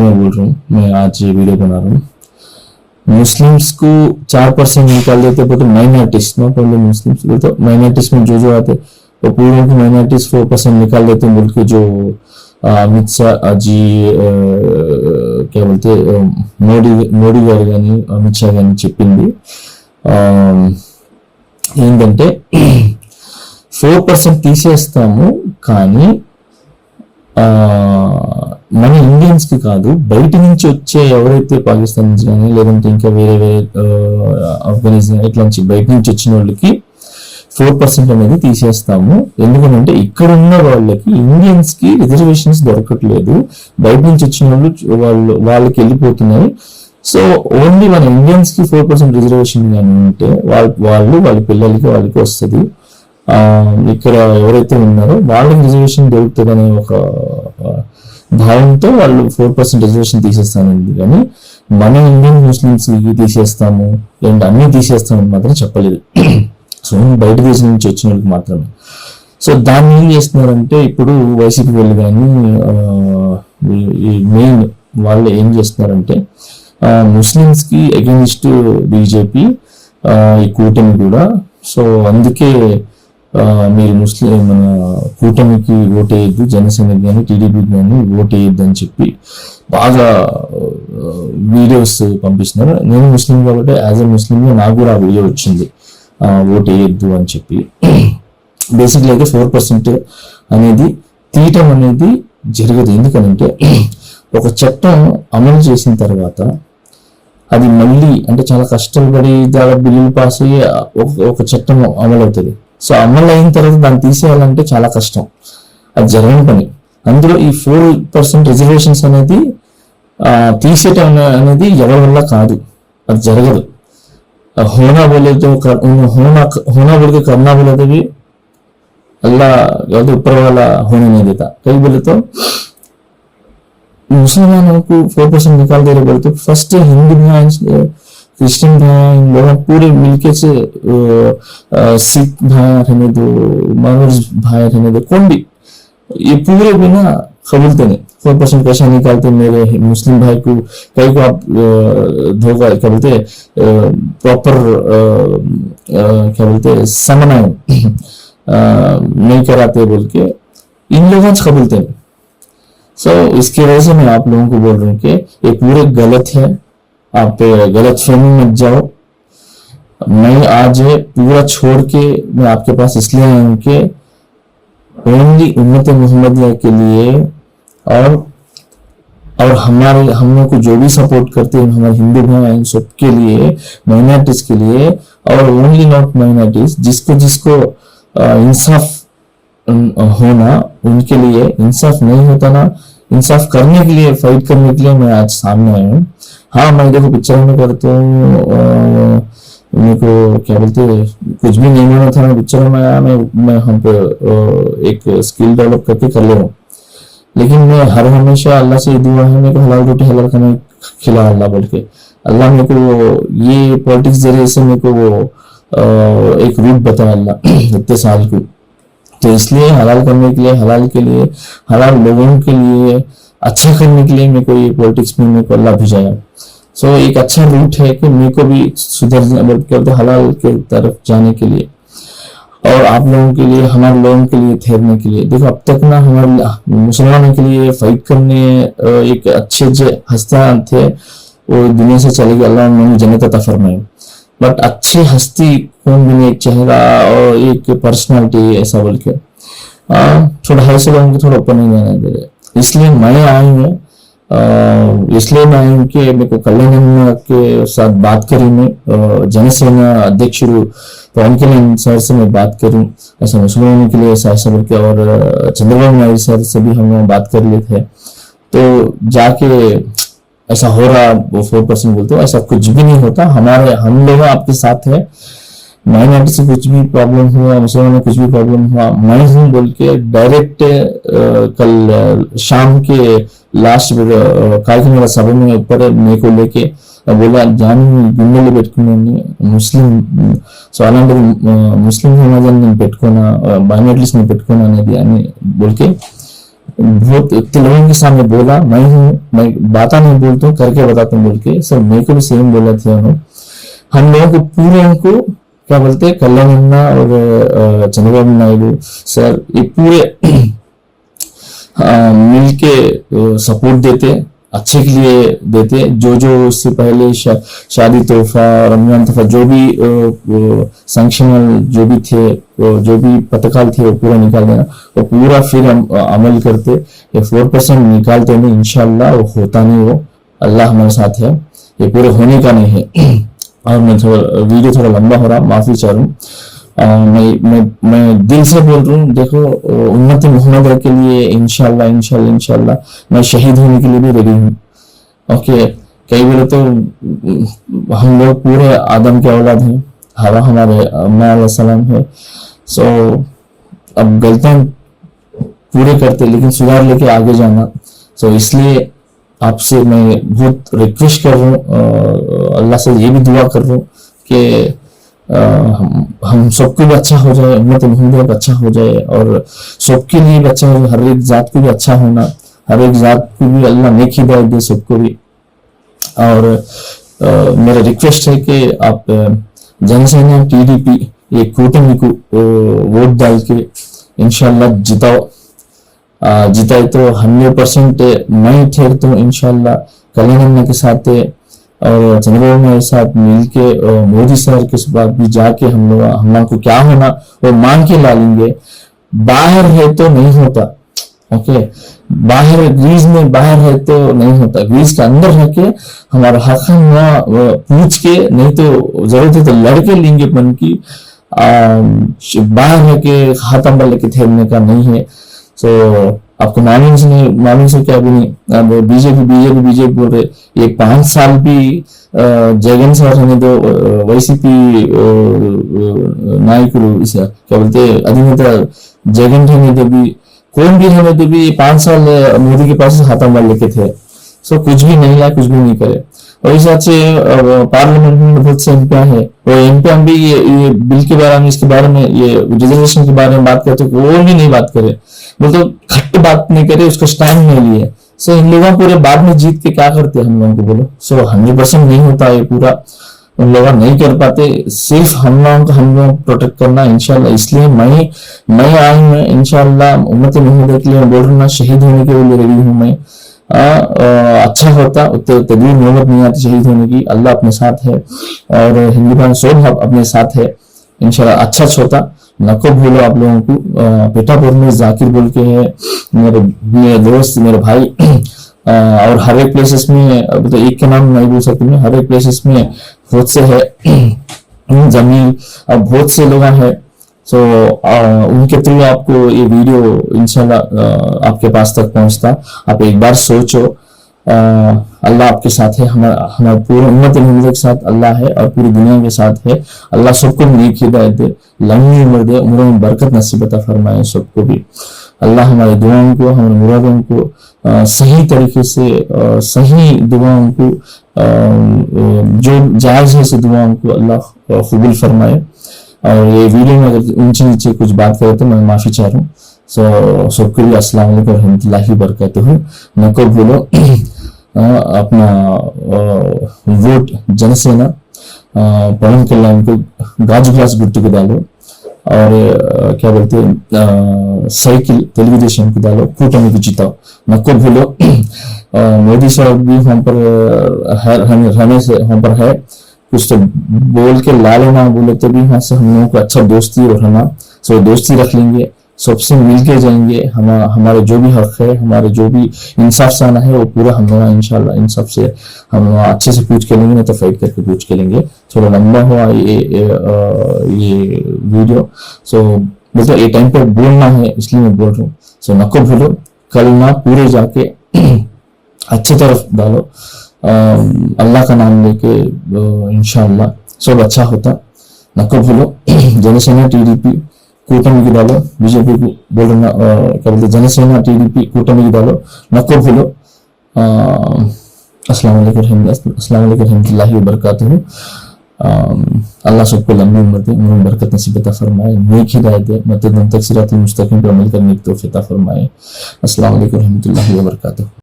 मैं बोल रहा हूँ मैं आज ये वीडियो बना रहा हूँ मुस्लिम्स को चार परसेंट निकाल देते बोलते माइनॉरिटीज नॉट ओनली मुस्लिम्स बोलते माइनॉरिटीज में जो जो आते वो पूरे की माइनॉरिटीज फोर परसेंट निकाल देते हैं बोल के जो ఆ, అమిత్ షా జీ ఆ, क्या बोलते ఆ, మోడీ మోడీ గారు కానీ అమిత్ షా కానీ చెప్పింది ఆ, ఏంటంటే ఫోర్ పర్సెంట్ తీసేస్తాము కానీ ఆ, మన ఇండియన్స్కి కాదు బయట నుంచి వచ్చే ఎవరైతే పాకిస్తాన్ నుంచి కానీ లేదంటే ఇంకా వేరే వేరే ఆఫ్ఘనిస్తాన్ ఇట్లా నుంచి బయట నుంచి వచ్చిన వాళ్ళకి ఫోర్ పర్సెంట్ అనేది తీసేస్తాము. ఎందుకంటే ఇక్కడ ఉన్న వాళ్ళకి ఇండియన్స్కి రిజర్వేషన్స్ దొరకట్లేదు. బయట నుంచి వచ్చిన వాళ్ళు వాళ్ళు వాళ్ళకి వెళ్ళిపోతున్నాయి. సో ఓన్లీ మన ఇండియన్స్కి ఫోర్ పర్సెంట్ రిజర్వేషన్ కానీ ఉంటే వాళ్ళ వాళ్ళు వాళ్ళ పిల్లలకి వాళ్ళకి వస్తుంది. ఇక్కడ ఎవరైతే ఉన్నారో వాళ్ళకి రిజర్వేషన్ దొరుకుతుంది అనే ఒక భావంతో వాళ్ళు ఫోర్ పర్సెంట్ రిజర్వేషన్ తీసేస్తానండి కానీ మన ఇండియన్ ముస్లిమ్స్ ఇవి తీసేస్తాము అండ్ అన్ని తీసేస్తామని మాత్రం చెప్పలేదు. సో బయట దేశం నుంచి వచ్చిన వాళ్ళకి మాత్రమే. సో దాన్ని ఏం చేస్తున్నారంటే ఇప్పుడు వైసీపీ వాళ్ళు కానీ ఈ మెయిన్ వాళ్ళు ఏం చేస్తున్నారంటే ముస్లిమ్స్కి అగెన్స్ట్ బీజేపీ ఈ కూటమి కూడా. సో అందుకే మీరు ముస్లిం మన కూటమికి ఓటేయద్దు జనసేనకి కానీ టీడీపీకి కానీ ఓటేయద్దు అని చెప్పి బాగా వీడియోస్ పంపిస్తున్నారు. నేను ముస్లిం కాబట్టి యాజ్ ఎ ముస్లింగా నాకు కూడా ఆ వీడియో వచ్చింది. ఓటేయద్దు అని చెప్పి. బేసిక్లీ అయితే ఫోర్ పర్సెంట్ అనేది తీయటం అనేది జరగదు. ఎందుకంటే ఒక చట్టం అమలు చేసిన తర్వాత అది మళ్ళీ అంటే చాలా కష్టపడి దాదాపు బిల్లులు పాస్ అయ్యి ఒక ఒక చట్టం అమలు అవుతుంది సో అమ్మల్ అయిన తర్వాత దాన్ని తీసేయాలంటే చాలా కష్టం. అది జరగని పని. అందులో ఈ ఫోర్ పర్సెంట్ రిజర్వేషన్స్ అనేది తీసేయటం అనేది ఎవరి వల్ల కాదు. అది జరగదు. హోనా బోలేదో హోనా హోనా బోలికి కర్ణా బోలేదవి అల్లా ಯಾವುದೋ ಉಪ್ಪರವಾಲ ಹೋಣೆನೇದಿದ್ದ ಕೈ ಬೀಳುತ್ತೋ ಮುಸಲ್ಮಾನಕ್ಕೂ ಫೋರ್ ಪರ್ಸೆಂಟ್ ನಿಕಾಲ್ದೇ ಇರಬಾರ್ದು ಫಸ್ಟ್ ಹಿಂದಿನ क्रिश्चियन भाई लोग पूरे मिलके से सिख भाई रहने दो मगरज भाई रहने दो कौन भी ये पूरे बिना कबूलते नहीं। फोर परसेंट पैसा निकालते मेरे मुस्लिम भाई को कई को आप धोखा क्या बोलते प्रॉपर क्या बोलते समनायन नहीं कराते बोल के इन लोगों से कबूलते नहीं। सो so, इसकी वजह से मैं आप लोगों को बोल रहा हूँ कि ये पूरे गलत है। आप गलत फहमी मत जाओ। मैं आज पूरा छोड़ के मैं आपके पास इसलिए आया हूँ कि ओनली उम्मत मोहम्मदिया के लिए और और हमारे हम लोग को जो भी सपोर्ट करते हैं, हमारे हिंदू भाई हैं, सबके लिए, माइनॉरिटीज के लिए, और ओनली नॉट माइनॉरिटीज, जिसको जिसको इंसाफ होना, उनके लिए, इंसाफ नहीं होता ना, इंसाफ करने के लिए, फाइट करने के लिए मैं आज सामने आया हूँ। हाँ मैं देखो पिक्चर में करता हूँ मेरे को क्या बोलते कुछ भी नहीं माना था मैं पिक्चर में आया मैं मैं हम पे एक स्किल डेवलप करके कर ले रहा लेकिन मैं हर हमेशा अल्लाह से दुआ है, मेरे को हलाल रोटी हलाल खाना खिला अल्लाह बोल के। अल्लाह मेरे को ये पॉलिटिक्स ज़रिए से मेरे को वो एक रूट बताया अल्लाह इतने साल को। तो इसलिए हलाल करने के लिए, हलाल के लिए, हलाल लोगों के लिए अच्छा करने के लिए मेरे को ये पॉलिटिक्स में मेरे को अल्लाह भेजाया सो so, एक अच्छा रूट है कि मेरे को भी सुधर बोलते हलाल के तरफ़ जाने के लिए और आप लोगों के लिए हमारे लोगों के लिए ठहरने के लिए। देखो अब तक ना हमारे मुसलमानों के लिए फाइट करने एक अच्छे जो हस्तियाँ थे वो दुनिया से चले गए अल्लाह उन्होंने जन्नत अता फरमाए बट अच्छी हस्ती कौन भी एक चेहरा और एक पर्सनालिटी ऐसा बोल के। थोड़ा है से लोगों को थोड़ा ऊपर नहीं जाने दे रहे। इसलिए मैं आई हूँ इसलिए मैं आई हूँ कि मेरे को कल्याण के साथ बात करी मैं जनसेना अध्यक्ष पवन कल्याण सर से मैं बात करूँ, ऐसा मुसलमानों के लिए ऐसा के और चंद्रबाबू नायडू सर से भी हम बात कर लिए थे। तो जाके ऐसा हो रहा, वो फोर परसेंट बोलते हो, ऐसा कुछ भी नहीं होता, हमारे, हम लोग आपके साथ है। माइनॉरिटी से कुछ भी प्रॉब्लम हुआ मुसलमानों में कुछ भी प्रॉब्लम हुआ मैं हूँ बोल के डायरेक्ट कल अ, शाम के लास्ट कार्यक्रम सभ में ऊपर मेरे को लेके बोला जान గుండెలు పెట్టుకున్నాను ముస్లిం సో అలాంటిది ముస్లిం సమాజాన్ని నేను పెట్టుకున్నా మైనారిటీస్ నేను పెట్టుకున్నా అనేది అని బోల్కే बहुत इतने लोगों के सामने बोला मैं हूँ मैं बाता नहीं बोलता हूँ करके बताता हूँ बोल के सर मेरे को भी सेम बोला था उन्होंने हम लोगों को पूरे उनको क्या बोलते हैं कल्याण अन्ना और चंद्रबाबू नायडू। सर ये पूरे मिल के सपोर्ट देते अच्छे के लिए देते जो जो उससे पहले शा, शादी तोहफा रमज़ान तोहफा जो भी संक्शनल जो भी थे जो भी पथकाल थे वो पूरा निकाल देना। वो पूरा फिर हम अमल करते। ये फोर परसेंट निकालते नहीं इंशाल्लाह वो होता नहीं वो अल्लाह हमारे साथ है। ये पूरे होने का नहीं है। और मैं थोड़ा, वीडियो थोड़ा लंबा हो रहा, माफ़ी चाह रहा हूँ। मैं मैं मैं दिल से बोल रहा हूँ, देखो उम्मत मोहम्मद के लिए इंशाल्लाह इंशाल्लाह इंशाल्लाह, मैं शहीद होने के लिए भी रेडी हूँ। ओके कई बार तो हम लोग पूरे आदम के औलाद हैं, हवा हमारे अम्मा सलाम है। सो अब गलतियाँ पूरे करते, लेकिन सुधार लेके आगे जाना। सो इसलिए आपसे मैं बहुत रिक्वेस्ट कर रहा हूँ अल्लाह से ये भी दुआ कर रहा हूँ कि हम सबको भी अच्छा हो जाए उम्मत मोहम्मद अच्छा हो जाए और सबके लिए भी अच्छा हो जाए हर एक जात को भी अच्छा होना हर एक जात को भी अल्लाह नेक हिदायत दे सबको भी। और अ, मेरा रिक्वेस्ट है कि आप जनसेना टीडीपी ये कूटमी को वोट डाल के इनशाला जिताओ। आ, जिताए तो हंड्रेड परसेंट मैं ठहरता हूँ इनशाला कल्याण के साथ और चंद्रबाबू नायडू साथ मिलके और मोदी सर के साथ भी जाके हम लोग हम लोग को क्या होना वो मांग के ला लेंगे। बाहर है तो नहीं होता ओके? बाहर ग्रीस में बाहर है तो नहीं होता। ग्रीस के अंदर रह के हमारा हक हम पूछ के नहीं तो ज़रूरत है तो लड़के लेंगे बन की। बाहर रह के हाथ अंबा लेके ठहरने का नहीं है। सो आपको मालूम से नहीं मालूम से क्या भी नहीं अब बीजेपी बीजेपी बीजेपी बोल रहे ये पांच साल भी अ, जगन सर हमें दो వైసీపీ నాయకులు इस- क्या बोलते हैं अधिनेता जगन हमें तो भी कौन भी हमें तो भी ये पांच साल अ, मोदी के पास हाथा मार लेके थे सो कुछ भी नहीं लाए कुछ भी नहीं करे और इस हिसाब से पार्लियामेंट में बहुत से एमपी है और एमपी भी ये, ये बिल के बारे में इसके बारे में ये रिजर्वेशन के बारे में बात करते वो भी नहीं बात करे मतलब खट्ट बात नहीं करे उसका स्टैंड नहीं लिए सो इन लोगों पूरे बाद में जीत के क्या करते हैं हम लोगों को बोलो सो हंड्रेड परसेंट नहीं होता ये पूरा उन लोग नहीं कर पाते सिर्फ़ हम लोगों को हम लोग प्रोटेक्ट करना इंशाल्लाह इसलिए मैं मैं आई हूँ इनशाला उम्मत मोहम्मद के लिए बोल रहा शहीद होने के लिए रेडी हूँ मैं अच्छा होता तभी नौबत नहीं आती शहीद होने की। अल्लाह अपने साथ है और हिंदुस्तान सब अपने साथ है। इंशाल्लाह अच्छा होता नको भूलो आप लोगों को। पेटापुर में जाकिर बोल के है। मेरे मेरे दोस्त मेरे भाई। आ, और हर एक प्लेसेस में अब तो एक के नाम नहीं बोल सकती मैं हर एक प्लेसेस में बहुत से है। ज़मीन अब बहुत से लोग हैं। सो so, उनके थ्रू आपको ये वीडियो इंशाल्लाह आपके पास तक पहुँचता। आप एक बार सोचो अल्लाह आपके साथ है हमारा हमारे पूरे उम्मत मोहम्मद के साथ अल्लाह है और पूरी दुनिया के साथ है। अल्लाह सबको नेक हिदायत दे लंबी उम्र दे उम्र में बरकत नसीब अता फरमाए सबको भी। अल्लाह हमारी दुआओं को हमारे मुरादों को अ, सही तरीके से अ, सही दुआओं को अ, जो जायज़ है से दुआओं को अल्लाह कबूल फरमाए। और ये वीडियो में अगर ऊँचे नीचे कुछ बात करे तो मैं माफ़ी चाह रहा हूँ। सो सबके लिए अस्सलाम वालेकुम रहमतुल्लाहि बरकातुहू। नको भूलो अ, अपना वोट जनसेना पवन कल्याण को गाजू ग्लास गुट्टी को डालो और क्या बोलते हैं साइकिल तेलुगुदेशम को डालो कूटमी को जिताओ। नको अ, मोदी साहब भी हम पर है से हम पर है। कुछ तो बोल के ला लेना बोले तो भी वहाँ से हम लोगों को अच्छा दोस्ती और रहना सो दोस्ती रख लेंगे। सबसे मिल के जाएँगे हम हमारे जो भी हक है हमारे जो भी इंसाफ से आना है वो पूरा हम लोग इंशाल्लाह इंसाफ से हम अच्छे से पूछ के लेंगे नहीं तो फाइट करके पूछ के लेंगे। थोड़ा लंबा हुआ ये ये, ये वीडियो। सो मतलब ये टाइम पर बोलना है इसलिए मैं बोल रहा हूँ। सो नको भूलो कल ना पूरे जाके अच्छी तरफ़ डालो। अल्लाह का नाम लेके इंशाल्लाह सब अच्छा होता नको भूलो जनसेना टीडीपी కూటమికి डालो बीजेपी को बोल रहा अ, क्या बोलते जनसेना टीडीपी కూటమికి डालो नको भूलो अस्सलाम वालेकुम रहम- अस्सलाम वालेकुम रहमतुल्लाहि व बरकातुहू अल्लाह सबको लंबी उम्र दे उम्र बरकत नसीब अता फरमाए नेक हिदायत दे मतलब तक सिरात मुस्तकीम पर अमल करने की तौफीक अता फरमाए अस्सलाम वालेकुम रहमतुल्लाहि व बरकातहू